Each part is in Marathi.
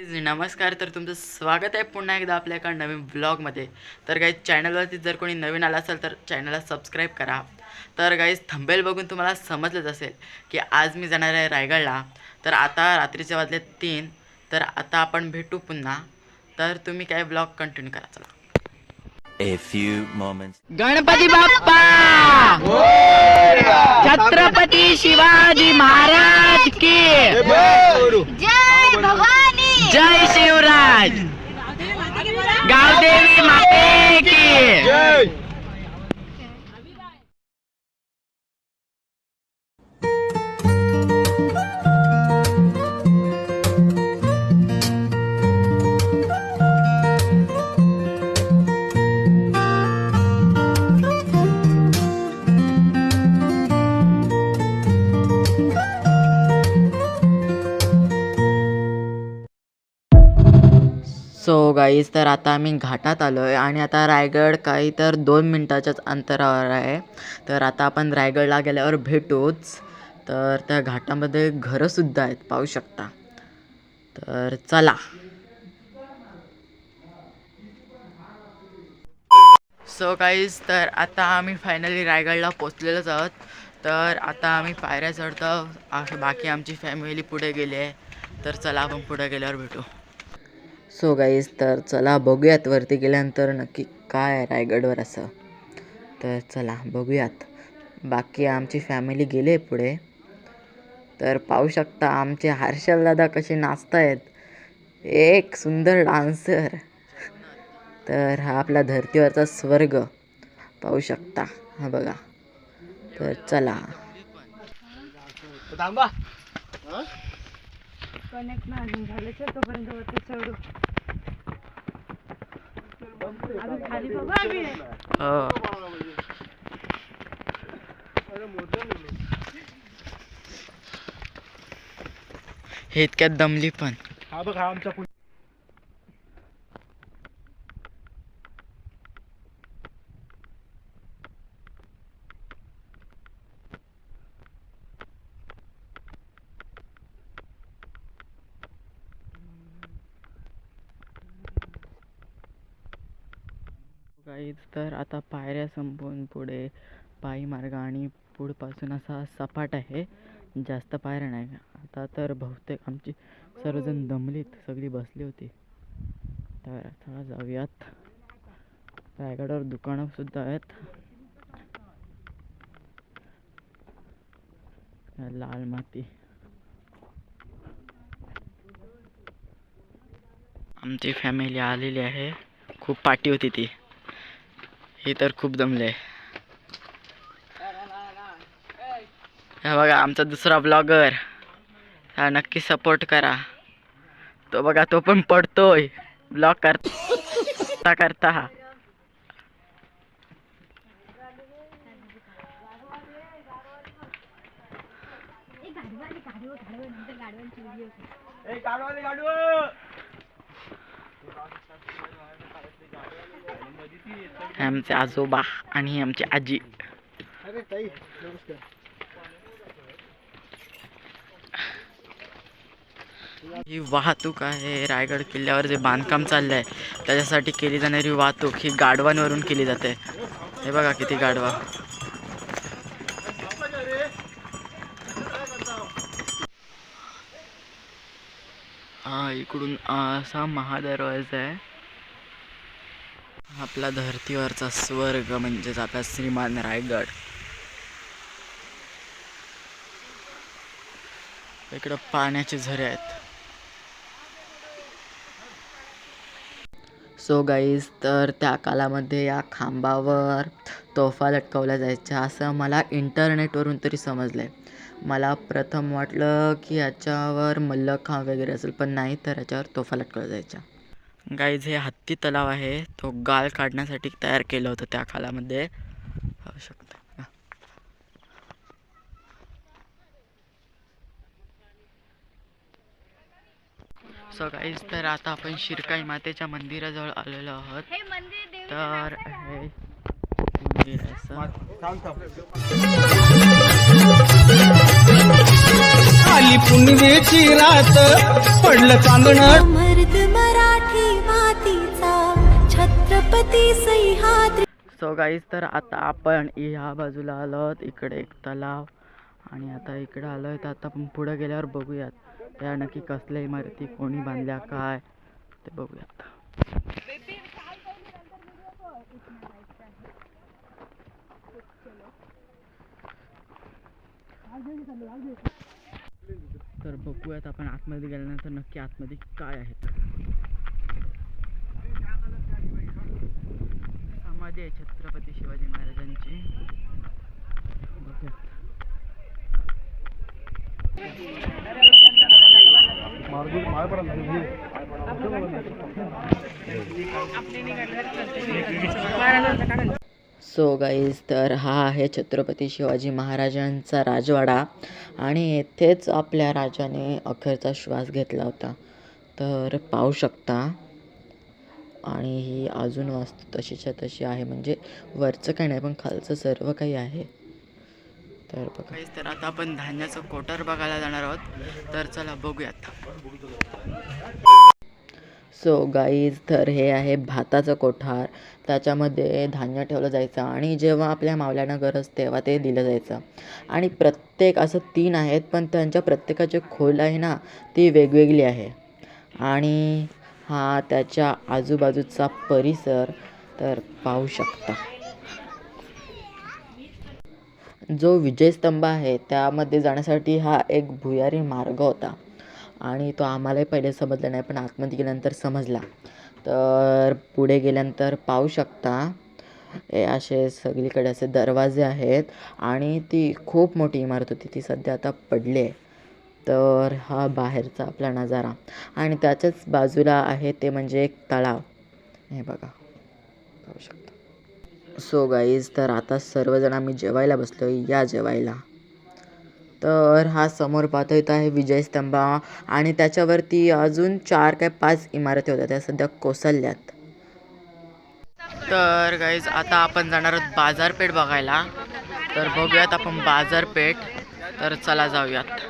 नमस्कार तर तुमचं स्वागत आहे पुन्हा एकदा आपल्या एका नवीन ब्लॉगमध्ये तर काही चॅनलवरती जर कोणी नवीन आला असेल तर चॅनलला सबस्क्राईब करा. तर गाईज थंबेल बघून तुम्हाला समजलंच असेल की आज मी जाणार आहे रायगडला. तर आता रात्रीचे वाजले तीन. तर आता आपण भेटू पुन्हा. तर तुम्ही काय ब्लॉग कंटिन्यू करा चला. A few moments. Ganpati Bappa! Guys तर आता आम्ही घाटात आलो आहे आणि आता रायगड काही तर दोन मिनटाच्याच अंतरावर आहे. तर आता आपण रायगडला गेल्यावर भेटूच. तर त्या घाटामध्ये घरंसुद्धा आहेत पाहू शकता. तर चला. सो गाईज तर आता आम्ही फायनली रायगडला पोचलेलोच आहोत. तर आता आम्ही पायऱ्या चढतो. बाकी आमची फॅमिली पुढे गेली आहे. तर चला आपण पुढे गेल्यावर भेटू. सो गाईज तर चला बघूयात वरती गेल्यानंतर नक्की काय रायगडवर असं. तर चला बघूयात. बाकी आमची फॅमिली गेले पुढे. तर पाहू शकता आमचे हर्षल दादा कसे नाचतायत. एक सुंदर डान्सर तर हा आपला धर्तीवरचा स्वर्ग. पाहू शकता. हा बघा. तर चला. कनेक्ट नाही झाल्याच्या तोपर्यंत वरती चढू अजून खाली बघू आम्ही हो हे इतक्यात दमली पण. हा बघ हा आमचा गाईज तर आता पायऱ्या संपवून पुढे पायी मार्ग आणि पुढपासून असा सपाट आहे. जास्त पायऱ्या नाही. आता तर बहुतेक आमची सर्वजण दमलीत. सगळी बसली होती. तर आता जाऊयात. रायगडावर दुकानं सुद्धा आहेत. लाल माती. आमची फॅमिली आलेली आहे. खूप पाठी होती ती. हे तर खूप दमले हा बघा आमचा दुसरा ब्लॉगर हा नक्की सपोर्ट करा. तो बघा तो पण पडतोय. ब्लॉग करता करता हा. हे आमचे आजोबा आणि आमची आजी. अरे ताई नमस्कार. ही वाहतूक आहे रायगड किल्ल्यावर जे बांधकाम चाललंय त्याच्यासाठी केली जाणारी वाहतूक ही गाडवांवरून केली जाते. हे बघा किती गाडवा हा इकडून असा महादरवाजा आहे. आपला धर्तीवरचा स्वर्ग म्हणजेच आता श्रीमान रायगड. इकडं पाण्याचे झरे आहेत. सो गाईज तर त्या कालामध्ये या खांबावर तोफा लटकवल्या जायच्या असं मला इंटरनेटवरून तरी समजलं आहे मला प्रथम वाटलं की याच्यावर मल्लखांब वगैरे असेल पण नाही तर याच्यावर तोफा लटकवल्या जायच्या गाईज हे हत्ती तलाव आहे. तो गाळ काढण्यासाठी तयार केलं होतं त्या शकता सो गाईज तर आता आपण शिरकाई मातेच्या मंदिराजवळ आलेलो आहोत. हे तर हे मंदिर आहे असं. आली पुनवेची रात पडलं चांदण. मर्द मराठी मातीचा छत्रपती सह्याद्री. सो गाईज तर आता आपण ह्या बाजूला आलो आहोत. इकडे एक तलाव आणि आता इकडे आलो आहे तर आता आपण पुढे गेल्यावर बघूयात. त्या नक्की कसल्या इमारती कोणी बांधल्या काय? ते बघूयात तर बघूयात आपण आतमध्ये गेल्यानंतर नक्की आतमध्ये काय आहे. समाधी आहे छत्रपती शिवाजी महाराजांची. बघूयात. सो गाईज तर हा आहे छत्रपती शिवाजी महाराजांचा राजवाडा आणि येथेच आपल्या राजाने अखेरचा श्वास घेतला होता. तर पाहू शकता. आणि ही अजून वास्तू तशीच्या तशी आहे म्हणजे वरचं काही नाही पण खालचं सर्व काही आहे. तर बघा. तर आता आपण धान्याचं कोटर बघायला जाणार आहोत. तर चला बघूयात. सो गाईज तर हे आहे भाताचं कोठार. त्याच्यामध्ये धान्य ठेवलं जायचं आणि जेव्हा आपल्या मावल्यांना गरज तेव्हा ते दिलं जायचं. आणि प्रत्येक असं तीन आहेत पण त्यांच्या प्रत्येकाची खोल आहे ना ती वेगवेगळी आहे. आणि हा त्याच्या आजूबाजूचा परिसर तर पाहू शकता. जो विजयस्तंभ आहे त्यामध्ये जाण्यासाठी हा एक भुयारी मार्ग होता. आणि तो आम्हालाही पहिले समजला नाही पण आतमध्ये गेल्यानंतर समजला. तर पुढे गेल्यानंतर पाहू शकता हे असे सगळीकडे असे दरवाजे आहेत आणि ती खूप मोठी इमारत होती ती सध्या आता पडली आहे. तर हा बाहेरचा आपला नजारा. आणि त्याच्याच बाजूला आहे ते म्हणजे एक तळाव हे बघा. पाहू शकता. सो गाईज तर आता सर्वजण आम्ही जेवायला बसलो या जेवायला. तर हा समोर पाहतो इथं आहे विजयस्तंभ आणि त्याच्यावरती अजून चार काय पाच इमारती होत्या त्या सध्या कोसळल्यात. तर गाईज आता आपण जाणार आहोत बाजारपेठ बघायला. तर बघूयात आपण बाजारपेठ. तर चला जाऊयात.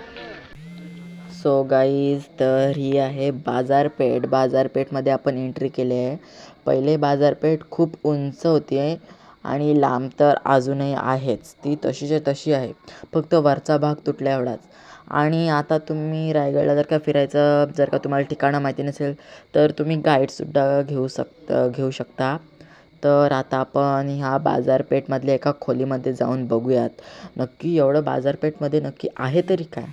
सो गाईज तर ही आहे बाजारपेठ. बाजारपेठमध्ये आपण एंट्री केली आहे. पहिले बाजारपेठ खूप उंच होती आहे. आणि लांब तर अजूनही आहेच. ती तशीच्या तशी आहे. फक्त वरचा भाग तुटला एवढाच. आणि आता तुम्ही रायगडला जर का फिरायचं जर का तुम्हाला ठिकाणं माहिती नसेल तर तुम्ही गाईडसुद्धा घेऊ शकता घेऊ शकता. तर आता आपण ह्या बाजारपेठमधल्या एका खोलीमध्ये जाऊन बघूयात. नक्की एवढं बाजारपेठमध्ये नक्की आहे तरी काय?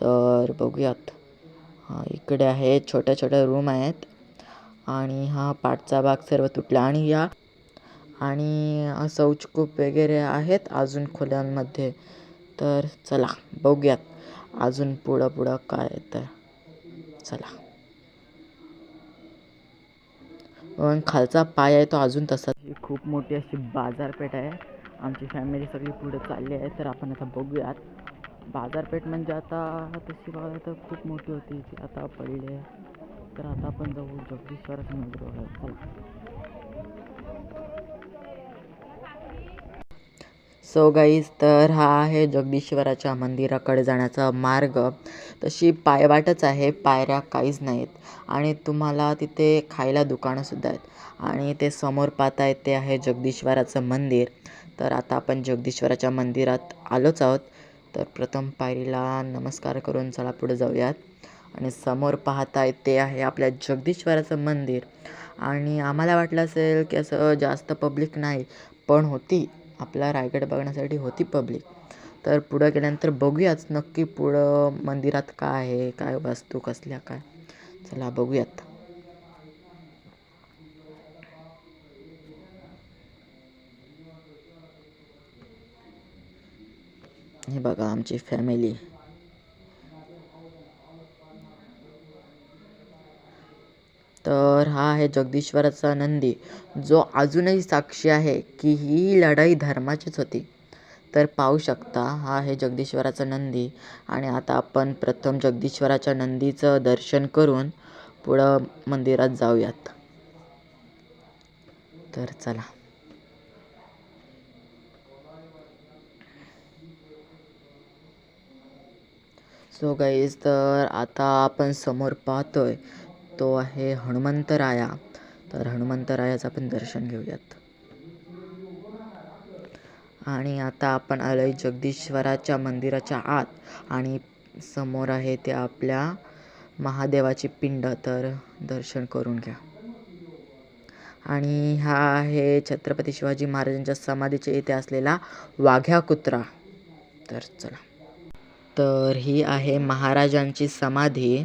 तर बघूयात. हां इकडे आहे छोट्या छोट्या रूम आहेत. आणि हा पाठचा भाग सर्व तुटला. आणि या आणि शौचकूप वगैरे आहेत अजून खोल्यांमध्ये. तर चला बघूयात अजून पुढं पुढं काय तर. चला. पण खालचा पाय आहे तो अजून तसा. खूप मोठी अशी बाजारपेठ आहे. आमची फॅमिली सगळी पुढे चालली आहे तर आपण आता बघूयात. बाजारपेठ म्हणजे आता तशी बघायला तर खूप मोठी होती ती आता पडली आहे. तर आता आपण जाऊ जगदीश्वराचं मंदिर बघायला चला. सो गाईज तर हा आहे जगदीश्वराच्या मंदिराकडे जाण्याचा मार्ग. तशी पायवाटच आहे पायऱ्या काहीच नाहीत. आणि तुम्हाला तिथे खायला दुकानंसुद्धा आहेत. आणि ते समोर पाहताय ते आहे जगदीश्वराचं मंदिर. तर आता आपण जगदीश्वराच्या मंदिरात आलोच आहोत. तर प्रथम पायरीला नमस्कार करून चला पुढे जाऊयात. आणि समोर पाहताय ते आहे आपल्या जगदीश्वराचं मंदिर. आणि आम्हाला वाटलं असेल की असं जास्त पब्लिक नाही पण होती. आपला रायगड बघण्यासाठी होती पब्लिक तर पुढं गेल्यानंतर बघूयाच नक्की पुढं मंदिरात काय आहे काय वस्तू कसल्या काय. चला बघूयात. हे बघा आमची फॅमिली तर हा आहे जगदीश्वराचा नंदी जो अजूनही साक्षी आहे की ही लढाई धर्माचीच होती. तर पाहू शकता हा आहे जगदीश्वराचा नंदी. आणि आता आपण प्रथम जगदीश्वराच्या नंदीचं दर्शन करून पुढं मंदिरात जाऊयात. तर चला. सो गाईज तर आता आपण समोर पाहतोय तो आहे हनुमंतराया. तर हनुमंतरायाचं आपण दर्शन घेऊयात. आणि आता आपण आलोय जगदीश्वराच्या मंदिराच्या आत. आणि समोर आहे ते आपल्या महादेवाची पिंड तर दर्शन करून घ्या. आणि हा आहे छत्रपती शिवाजी महाराजांच्या समाधीच्या इथे असलेला वाघ्या कुत्रा. तर चला. तर ही आहे महाराजांची समाधी.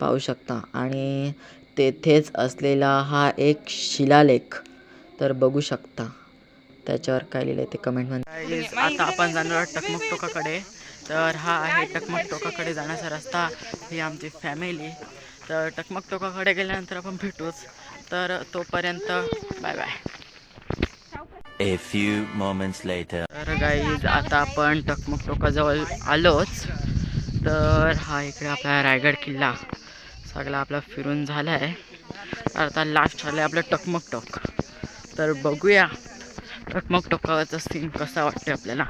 पाहू शकता. आणि तेथेच असलेला हा एक शिलालेख तर बघू शकता. त्याच्यावर काय लिहिलं ते कमेंटमध्ये आता आपण जाणार आहोत टकमक टोकाकडे तर हा आहे टकमक टोकाकडे जाण्याचा रस्ता. ही आमची फॅमिली तर टकमक टोकाकडे गेल्यानंतर आपण भेटूच. तर तोपर्यंत bye bye A few moments later. तर गाईज आता आपण टकमक टोकाजवळ आलोच. तर हा इकडे आपला रायगड किल्ला. सगळा आपला फिरून झाला आहे आता लास्ट झालं आहे आपलं टकमक टोक तर बघूया टकमक टोकावरचा सीन कसा वाटते आपल्याला.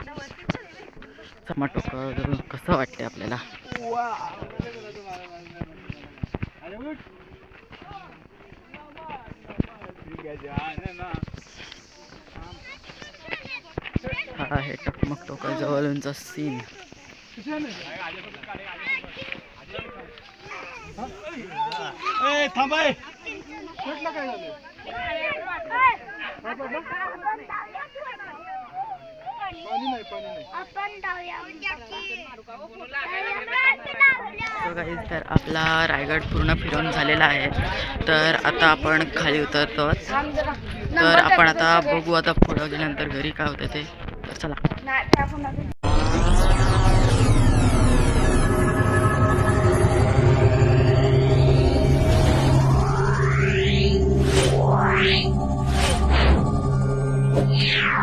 टकमक टोकावर कसं वाटते आपल्याला. हा आहे टकमक टोकाजवळूनचा सीन ए थांबाय कुठलं काय झालं? पाणी नाही पाणी नाही. So guys, तर आपला रायगड पूर्ण फिरून झालेला आहे. तर आता आपण खाली उतरतो तर आपण आता बघू आता पुढं गेल्यानंतर घरी काय होतं ते. तर चला. Música